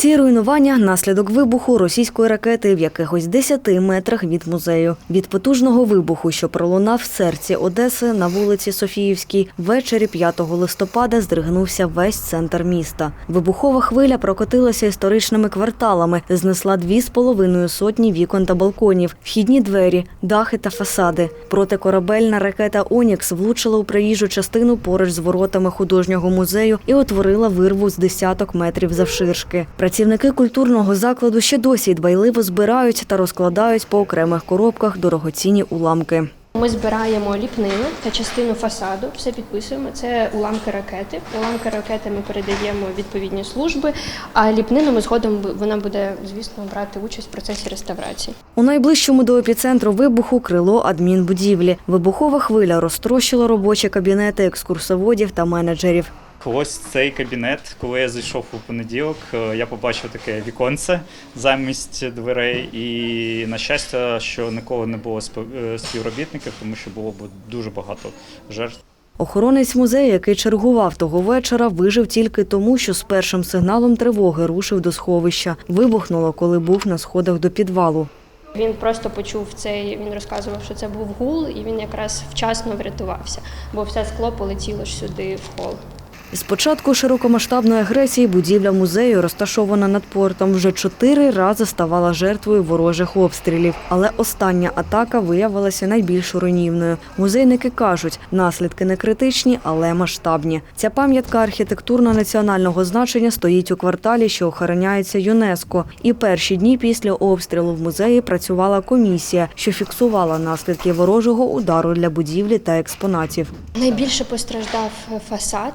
Ці руйнування наслідок вибуху російської ракети в якихось 10 метрах від музею. Від потужного вибуху, що пролунав в серці Одеси на вулиці Софіївській, ввечері 5 листопада здригнувся весь центр міста. Вибухова хвиля прокотилася історичними кварталами, знесла дві з половиною сотні вікон та балконів, вхідні двері, дахи та фасади. Протикорабельна ракета Онікс влучила у проїжджу частину поруч з воротами художнього музею і утворила вирву з десяток метрів завширшки. Працівники культурного закладу ще досі дбайливо збирають та розкладають по окремих коробках дорогоцінні уламки. Ми збираємо ліпнину та частину фасаду, все підписуємо. Це уламки ракети. Уламки ракети ми передаємо відповідні служби, а ліпнину ми згодом вона буде, звісно, брати участь в процесі реставрації. У найближчому до епіцентру вибуху крило адмінбудівлі. Вибухова хвиля розтрощила робочі кабінети екскурсоводів та менеджерів. Ось цей кабінет, коли я зайшов у понеділок, е, я побачив таке віконце замість дверей. І на щастя, що ніколи не було е, співробітників, тому що було б дуже багато жертв. Охоронець музею, який чергував того вечора, вижив тільки тому, що з першим сигналом тривоги рушив до сховища. Вибухнуло, коли був на сходах до підвалу. Він просто почув цей. Він розказував, що це був гул, і він якраз вчасно врятувався, бо все скло полетіло ж сюди в хол. З початку широкомасштабної агресії будівля музею, розташована над портом, вже чотири рази ставала жертвою ворожих обстрілів. Але остання атака виявилася найбільш руйнівною. Музейники кажуть, наслідки не критичні, але масштабні. Ця пам'ятка архітектурно-національного значення стоїть у кварталі, що охороняється ЮНЕСКО. І перші дні після обстрілу в музеї працювала комісія, що фіксувала наслідки ворожого удару для будівлі та експонатів. Найбільше постраждав фасад.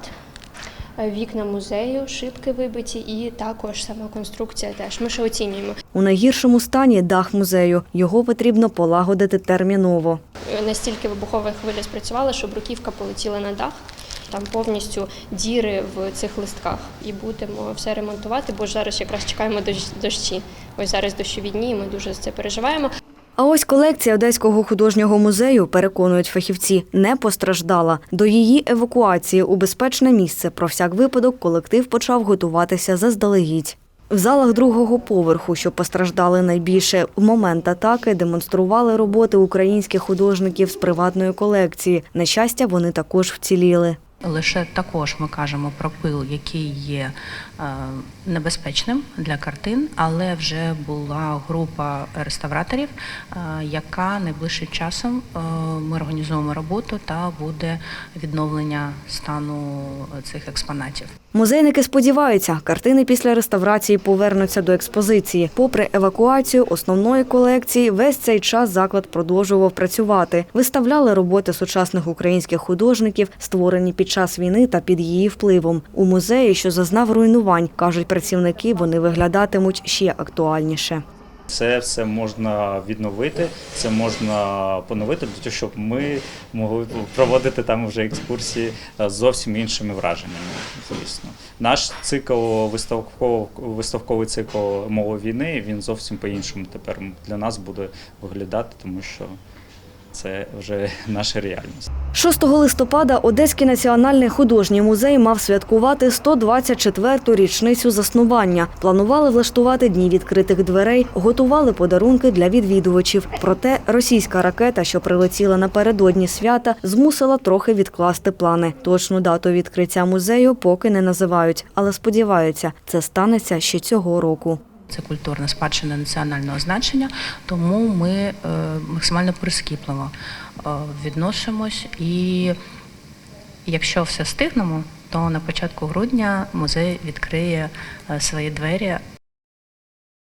Вікна музею, шибки вибиті, і також сама конструкція теж. Ми ще оцінюємо. У найгіршому стані дах музею. Його потрібно полагодити терміново. настільки вибухова хвиля спрацювала, що бруківка полетіла на дах. Там повністю діри в цих листках. І будемо все ремонтувати, бо ж зараз якраз чекаємо дощ- дощі. Ось зараз дощові дні, і ми дуже за це переживаємо. А ось колекція Одеського художнього музею, переконують фахівці, не постраждала. До її евакуації у безпечне місце про всяк випадок колектив почав готуватися заздалегідь. В залах другого поверху, що постраждали найбільше, в момент атаки демонстрували роботи українських художників з приватної колекції. На щастя, вони також вціліли. Лише також ми кажемо про пил, який є е, небезпечним для картин, але вже була група реставраторів, е, яка найближчим часом е, ми організуємо роботу та буде відновлення стану цих експонатів. Музейники сподіваються, картини після реставрації повернуться до експозиції. Попри евакуацію основної колекції, весь цей час заклад продовжував працювати. Виставляли роботи сучасних українських художників, створені під час війни та під її впливом. У музеї, що зазнав руйнувань, кажуть працівники, вони виглядатимуть ще актуальніше. Це все можна відновити, це можна поновити, для того, щоб ми могли проводити там вже екскурсії е, з зовсім іншими враженнями. Звісно, наш цикл виставково виставковий цикл мова війни він зовсім по-іншому тепер для нас буде виглядати, тому що це вже наша реальність. 6 листопада Одеський національний художній музей мав святкувати 124-ту річницю заснування. Планували влаштувати дні відкритих дверей, готували подарунки для відвідувачів. Проте російська ракета, що прилетіла напередодні свята, змусила трохи відкласти плани. Точну дату відкриття музею поки не називають, але сподіваються, це станеться ще цього року. Це культурна спадщина національного значення, тому ми е, максимально прискіпливо е, відносимось. І якщо все встигнемо, то на початку грудня музей відкриє е, свої двері